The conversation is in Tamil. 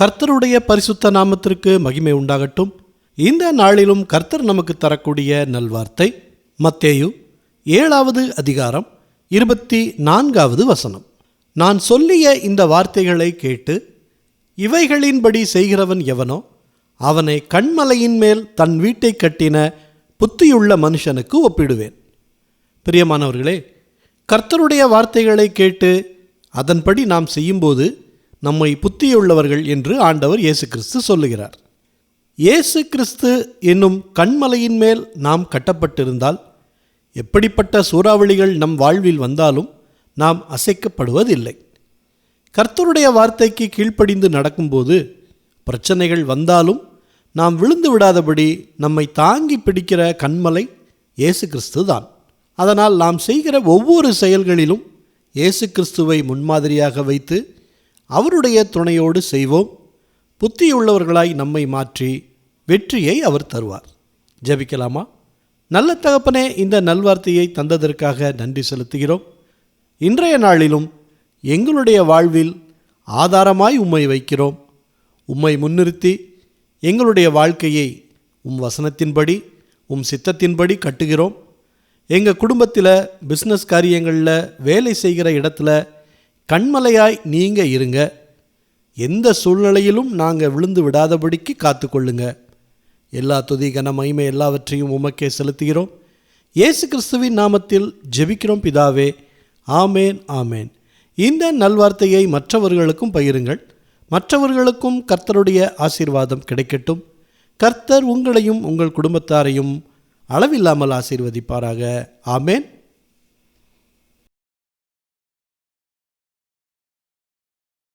கர்த்தருடைய பரிசுத்த நாமத்திற்கு மகிமை உண்டாகட்டும். இந்த நாளிலும் கர்த்தர் நமக்கு தரக்கூடிய நல்வார்த்தை மத்தேயு ஏழாவது அதிகாரம் இருபத்தி நான்காவது வசனம். நான் சொல்லிய இந்த வார்த்தைகளை கேட்டு இவைகளின்படி செய்கிறவன் எவனோ அவனை கண்மலையின் மேல் தன் வீட்டை கட்டின புத்தியுள்ள மனுஷனுக்கு ஒப்பிடுவேன். பிரியமானவர்களே கர்த்தருடைய வார்த்தைகளை கேட்டு அதன்படி நாம் செய்யும்போது நம்மை புத்தியுள்ளவர்கள் என்று ஆண்டவர் இயேசு கிறிஸ்து சொல்லுகிறார். இயேசு கிறிஸ்து என்னும் கண்மலையின் மேல் நாம் கட்டப்பட்டிருந்தால் எப்படிப்பட்ட சூறாவளிகள் நம் வாழ்வில் வந்தாலும் நாம் அசைக்கப்படுவதில்லை. கர்த்தருடைய வார்த்தைக்கு கீழ்ப்படிந்து நடக்கும்போது பிரச்சனைகள் வந்தாலும் நாம் விழுந்து விடாதபடி நம்மை தாங்கி பிடிக்கிற கண்மலை இயேசு கிறிஸ்து தான். அதனால் நாம் செய்கிற ஒவ்வொரு செயல்களிலும் இயேசு கிறிஸ்துவை முன்மாதிரியாக வைத்து அவருடைய துணையோடு செய்வோம். புத்தியுள்ளவர்களாய் நம்மை மாற்றி வெற்றியை அவர் தருவார். ஜெபிக்கலாமா? நல்ல தகப்பனே இந்த நல்வார்த்தையை தந்ததற்காக நன்றி செலுத்துகிறோம். இன்றைய நாளிலும் எங்களுடைய வாழ்வில் ஆதாரமாய் உம்மை வைக்கிறோம். உம்மை முன்னிறுத்தி எங்களுடைய வாழ்க்கையை உம் வசனத்தின்படி உம் சித்தத்தின்படி கட்டுகிறோம். எங்கள் குடும்பத்தில் பிஸ்னஸ் காரியங்களில் வேலை செய்கிற இடத்துல கண்மலையாய் நீங்கள் இருங்க. எந்த சூழ்நிலையிலும் நாங்கள் விழுந்து விடாதபடிக்கு காத்துக்கொள்ளுங்க. எல்லா துதி கன மகிமை எல்லாவற்றையும் உமக்கே செலுத்துகிறோம். இயேசு கிறிஸ்துவின் நாமத்தில் ஜெபிக்கிறோம் பிதாவே. ஆமேன் ஆமேன். இந்த நல்வார்த்தையை மற்றவர்களுக்கும் பகிருங்கள். மற்றவர்களுக்கும் கர்த்தருடைய ஆசீர்வாதம் கிடைக்கட்டும். கர்த்தர் உங்களையும் உங்கள் குடும்பத்தாரையும் அளவில்லாமல் ஆசீர்வதிப்பாராக. ஆமேன்.